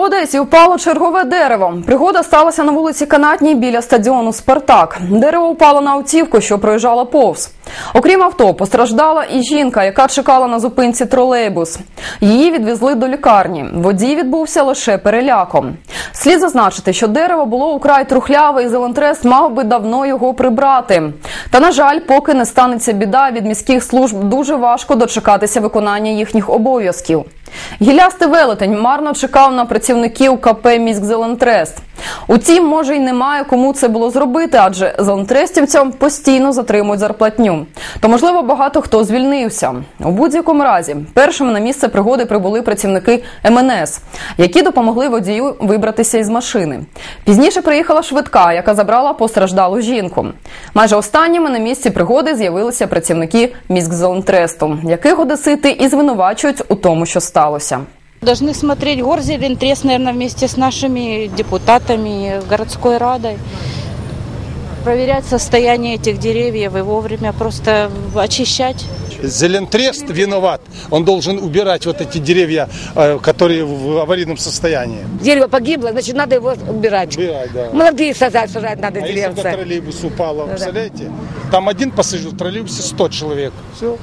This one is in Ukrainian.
Одесі впало чергове дерево. Пригода сталася на вулиці Канатній біля стадіону Спартак. Дерево впало на автівку, що проїжджала повз. Окрім авто, постраждала і жінка, яка чекала на зупинці тролейбус. Її відвезли до лікарні. Водій відбувся лише переляком. Слід зазначити, що дерево було украй трухляве, і Зелентрес мав би давно його прибрати. Та на жаль, поки не станеться біда від міських служб, дуже важко дочекатися виконання їхніх обов'язків. Гілястий велетень марно чекав на працівників КП «Міськзелентрест». Утім, може й немає кому це було зробити, адже зелентрестівцям постійно затримують зарплатню. То, можливо, багато хто звільнився. У будь-якому разі, першими на місце пригоди прибули працівники МНС, які допомогли водію вибратися із машини. Пізніше приїхала швидка, яка забрала постраждалу жінку. Майже останніми на місці пригоди з'явилися працівники міськзелентресту, яких одесити і звинувачують у тому, що сталося. Должны смотреть Горзелентрест, наверное, вместе с нашими депутатами, городской радой. Проверять состояние этих деревьев и вовремя просто очищать. Зелентрест виноват. Он должен убирать вот эти деревья, э, которые в аварийном состоянии. Дерево погибло, значит, надо его убирать. Убирать, да. Молодые сажать, сажать надо А если бы деревца. троллейбус упало, представляете? Там один пассажир, в троллейбусе 100 человек. Все.